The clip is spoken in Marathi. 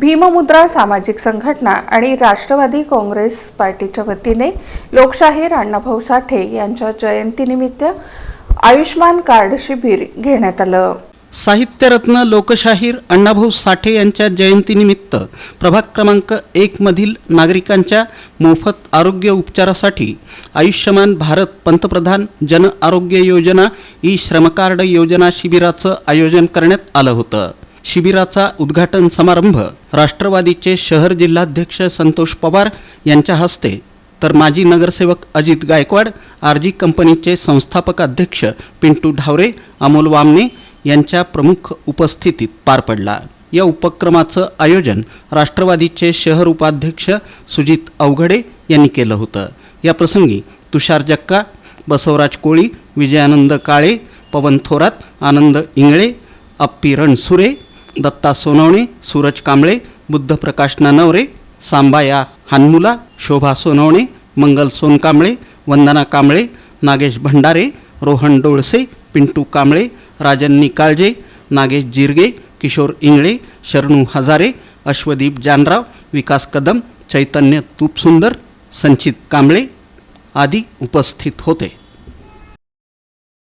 भीममुद्रा सामाजिक संघटना आणि राष्ट्रवादी काँग्रेस पार्टीच्या वतीने लोकशाहीर अण्णाभाऊ साठे यांच्या जयंतीनिमित्त आयुष्मान कार्ड शिबिर घेण्यात आलं. साहित्यरत्न लोकशाहीर अण्णाभाऊ साठे यांच्या जयंतीनिमित्त प्रभाग क्रमांक एकमधील नागरिकांच्या मोफत आरोग्य उपचारासाठी आयुष्यमान भारत पंतप्रधान जन आरोग्य योजना ई श्रमकार्ड योजना शिबिराचं आयोजन करण्यात आलं होतं. शिबिराचा उद्घाटन समारंभ राष्ट्रवादीचे शहर जिल्हाध्यक्ष संतोष पवार यांच्या हस्ते. तर माजी नगरसेवक अजित गायकवाड आरजी कंपनीचे संस्थापक अध्यक्ष पिंटू ढावरे अमोल वामने यांच्या प्रमुख उपस्थितीत पार पडला. या उपक्रमाचं आयोजन राष्ट्रवादीचे शहर उपाध्यक्ष सुजित अवघडे यांनी केलं होतं. या प्रसंगी तुषार जक्का बसवराज कोळी विजयानंद काळे पवन थोरात आनंद इंगळे अप्पी रणसुरे दत्ता सोनवणे सूरज कांबळे बुद्धप्रकाश नानवरे सांबाया हानमुला शोभा सोनवणे मंगल सोनकांबळे वंदना कांबळे नागेश भंडारे रोहन डोळसे पिंटू कांबळे राजन निकाळजे नागेश जिरगे किशोर इंगळे शरणू हजारे अश्वदीप जानराव विकास कदम चैतन्य तूपसुंदर संचित कांबळे आदी उपस्थित होते.